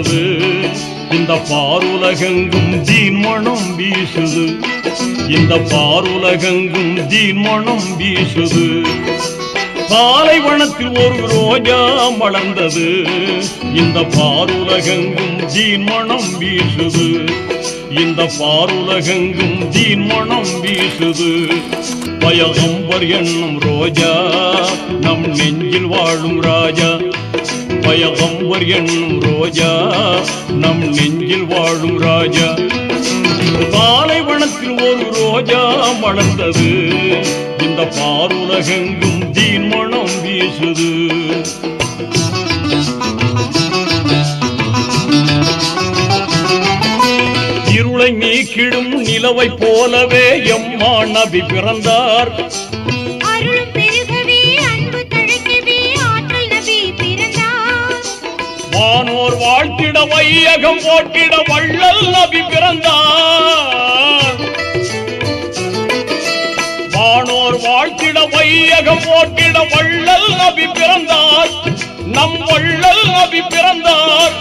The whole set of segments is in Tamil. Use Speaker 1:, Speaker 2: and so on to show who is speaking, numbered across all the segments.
Speaker 1: வனத்தில் இந்த பாருலகெங்கும் தீன் மனம் வீசுது. இந்த பாருலகெங்கும் தீன் மனம் வீசுது. பாலைவனத்தில் ஒரு ரோஜா மலர்ந்தது. இந்த பாருலகெங்கும் தீன் வீசுது. இந்த பாருலகெங்கும் தீன் வீசுது. பயகம்பர் என்னும் ரோஜா நம் நெஞ்சில் வாழும் ராஜா. பயகம்பர் என்னும் ரோஜா நம் நெஞ்சில் வாழும் ராஜா பாலைவனத்தில் ஒரு ரோஜா மலர்ந்தது இந்த பாருலகெங்கும் தீன் மனம் வீசுது இருளை நீக்கிடும் நிலவை போலவே எம்மா நபி பிறந்தார் வானோர் வாழ்த்திட வையகம் போட்டிட வள்ளல் நபி பிறந்தார். வானோர் வாழ்த்திட வையகம் போட்டிட வள்ளல் நபி பிறந்தார். நம் வள்ளல் நபி பிறந்தார்.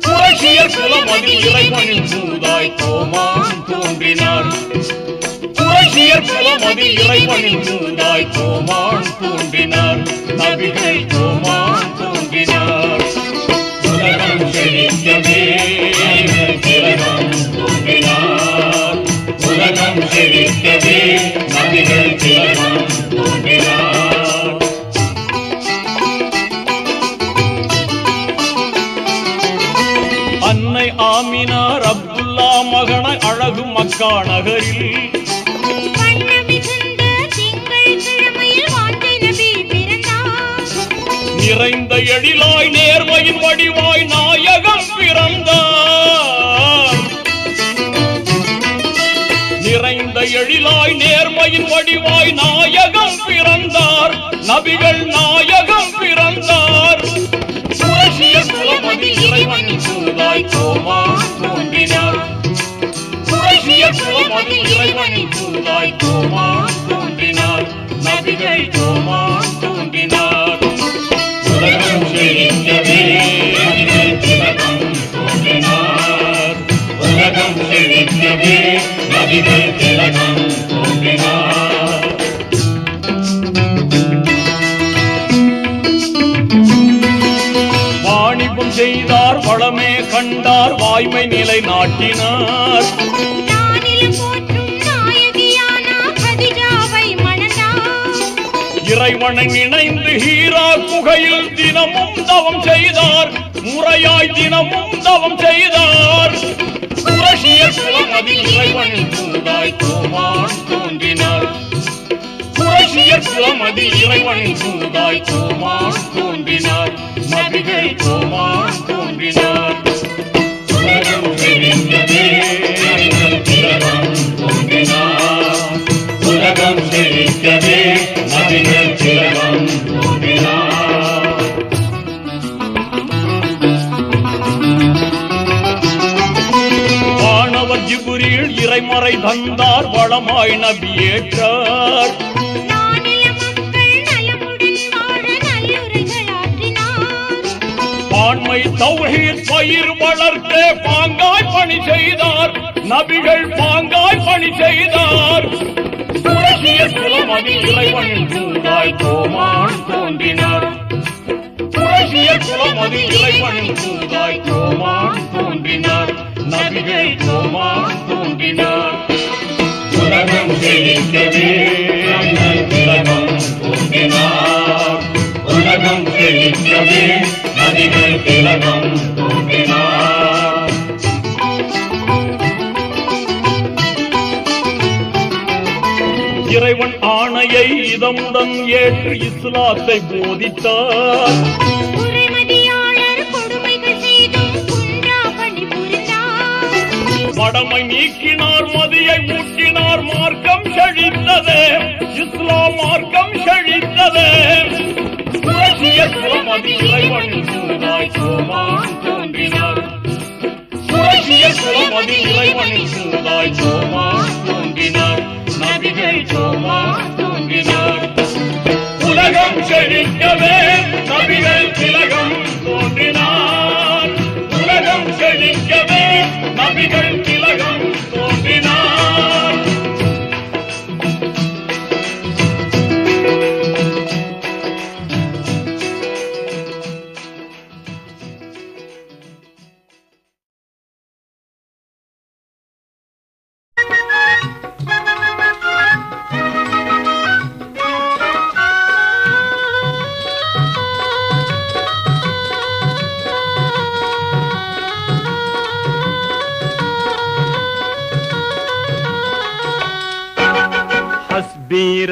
Speaker 1: புரட்சியர் குலமதி இறைவனின் சூதாய் கோமான் தோன்றினார் புரட்சியர் குலமதி இறைவனின் சூதாய் கோமான் தோன்றினார் நபிகள் கோமான் தோன்றினார் செழிக்கவே திலகம் தோன்றினார் உலகம் செழிக்கவே நபிகள் திலகம் தோன்றினார் அன்னை ஆமினார் அப்துல்லா மகன அழகு மக்கா நகரில். நிறைந்த எழிலாய் நேர்மையின் வடிவாய் நாயகம் பிறந்தார் நிறைந்த எழிலாய் நேர்மையின் வடிவாய் நாயகம் பிறந்தார். நபிகள் நாயகம் பிறந்தார். புரட்சிய குலமதி இறைவனின் சூதாய் கோமான் தோன்றினார். புரட்சிய குலமதி இறைவனின் சூதாய் கோமான் தோன்றினார். நபிகள் கோமான் செழிக்கவே நபிகள் திலகம் தோன்றினார். வாணிபம் செய்தார் வளமே கண்டார் வாய்மை நிலை நாட்டினார். இறைவனை நினைந்து ஹீரா குகையில் தினமும் தவம் செய்தார். முறையாய் தினமும் தவம் செய்தார். புரட்சிய அதில் இறைவன் தூதாய் கோமான் தோன்றினார் புரட்சிய குலமதில் இறைவனின் தூதாய் கோமான் தோன்றினார் நபிகள் கோமான் தோன்றினார் உலகம் செழிக்கவே தோன்றினார் உலகம் செழிக்கவே நபிகள் திலகம் தந்தார் வளமாய் நபியேற்றார். பான்மை தௌஹீத் பயிர் வளர்த்தே பாங்காய் பணி செய்தார். நபிகள் பாங்காய் பணி செய்தார். புரட்சிய குலமதி இறைவனின் தூதாய் கோமான் தோன்றினார். புரட்சிய குலமதி இறைவனின் கோமான் தோன்றினார். நபிகள் கோமான் தோன்றினார். உலகம் செழிக்கவே உலகம் தூங்கினார் உலகம் செழிக்கவே நதிகள் திலகம் தோன்றினார். இறைவன் ஆணையை இதமுடன் ஏற்று இஸ்லாத்தை போதித்தார். மடமை நீக்கினார் மதியை ஊட்டினார் மார்க்கம் செழித்ததே. இஸ்லாம் மார்க்கம் செழித்ததே. புரட்சிய குலமதி இறைவனின் தோன்றினார். புரட்சிய குலமதி இறைவனின் சூதாய் கோமான் தோன்றினார். நபிகள் கோமான் தோன்றினார். உலகம் செழிக்கவே நபிகள் திலகம்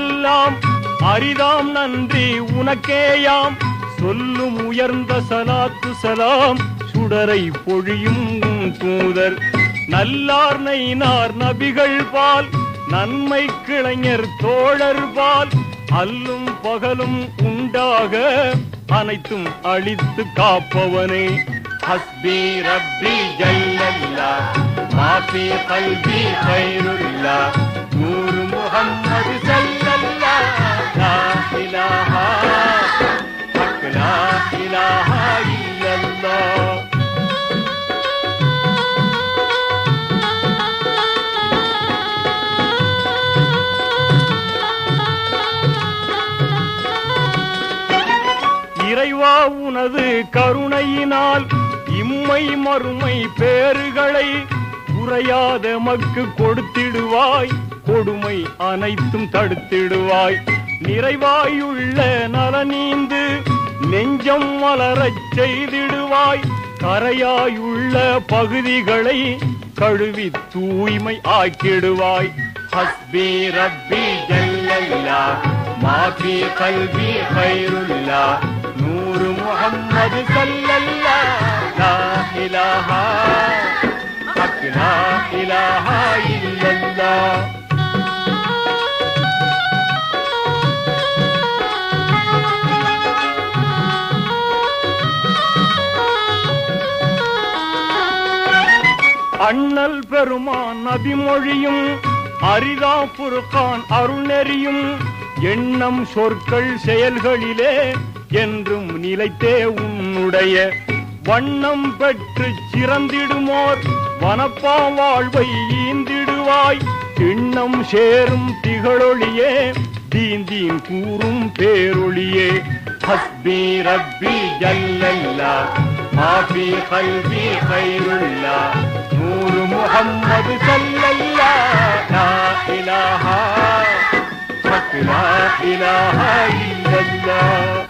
Speaker 2: எல்லாம் அரிதாம் நன்றி உனக்கேயாம். சொல்லும் உயர்ந்த சலாத்து சலாம் சுடரை பொழியும் தூதர். நல்லார் நைனார் நபிகள் பால் நன்மை கிளைஞர் தோழர் பால். அல்லும் பகலும் உண்டாக அனைத்தும் அழித்து காப்பவனே. ஹஸ்பி ரப்பி ஜல்லல்லா மாபி கல்வி கைருல்லா. நூறு முகம்மது தனது கருணையினால் இம்மை மறுமை பேறுகளை குறையாத மக்கு கொடுத்திடுவாய். கொடுமை அனைத்தும் தடுத்திடுவாய். நிறைவாயுள்ள நலனீந்து நெஞ்சம் மலரச் செய்திடுவாய். கரையாயுள்ள பகுதிகளை கழுவி தூய்மை ஆக்கிடுவாய். ஹஸ்பி ரப்பி ஜல்லல்லா மாபி கல்வி محمد صلى الله لا إله حق لا إله إلا الله அண்ணல் பெருமான் நபிமொழியும் அரிதா புருக்கான் அருணெறியும் எண்ணம் சொற்கள் செயல்களிலே என்றும் நிலைத்தே உன்னுடைய வண்ணம் பெற்று சிறந்திடுமோர். வனப்பா வாழ்வை ஈந்திடுவாய். திண்ணம் சேரும் திகழொளியே தீந்தீன் கூறும் பேரொளியே. ஹஸ்பி ரப்பி ஜல்லல்லா மாஃபி கல்வி கைருல்லா நூறு முகம்மது சல்லல்லா லா இலாஹா ஹக் லா இலாஹா இல்லல்லா.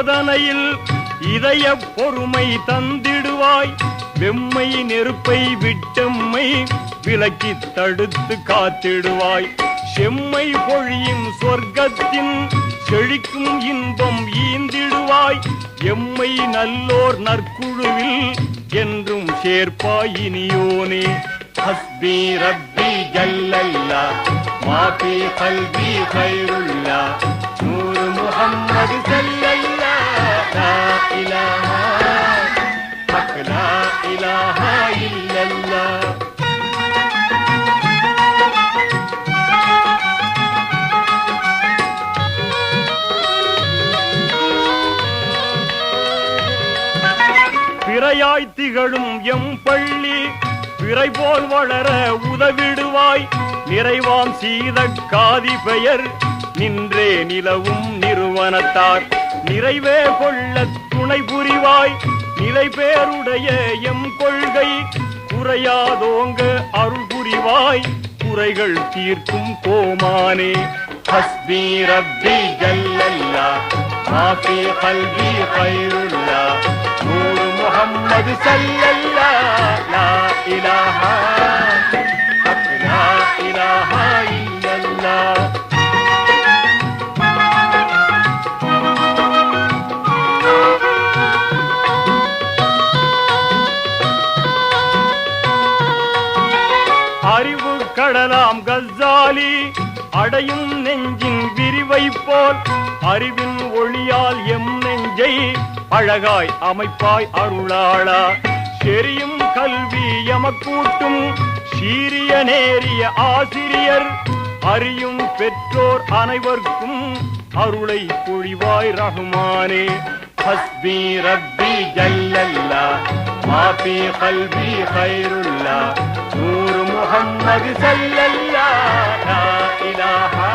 Speaker 2: சோதனையில் இதய பொறுமை தந்திடுவாய். வெம்மை நெருப்பை விட்டம்மை விலக்கி தடுத்து காத்திடுவாய். செம்மை பொழியும் சொர்க்கத்தின் செழிக்கும் இன்பம் ஈந்திடுவாய். எம்மை நல்லோர் நற்குழுவில் என்றும் சேர்ப்பாய் இனியோனே. ஹஸ்பி ரப்பி ஜல்லல்லா மாபி கல்வி கைருல்லா நூறு முகம்மது செல்ல إله حق எம் பள்ளி பிறை போல் வளர உதவிடுவாய். நிறைவாம் சீத காதி பெயர் நின்றே நிலவும் நிறுவனத்தார். நிறைவே கொள்ள கருணை புரிவாய் நிலை பேருடைய எம் கொள்கை. குறையாதோங்க அருள் புரிவாய் குறைகள் தீர்க்கும் கோமானே. ஹஸ்பி ரப்பி ஜல்லல்லா மாஃபி கல்வி கைருல்லா நூறு முகம்மது சல்லல்லா. அசையும் நெஞ்சின் விரிவை போல் அறிவின் ஒளியால் எம் நெஞ்சை அழகாய் அமைப்பாய் அருளாளா. செரியும் கல்வி எமக்கூட்டும் சீரிய நேரிய ஆசிரியர். அறியும் பெற்றோர் அனைவருக்கும் அருளை பொழிவாய் ரகுமானே. ஹஸ்பி ரப்பி ஜல்லல்லா மாபி கல்வி ஹைருல்லா நூறு முகம்மது சல்லல்லா. லா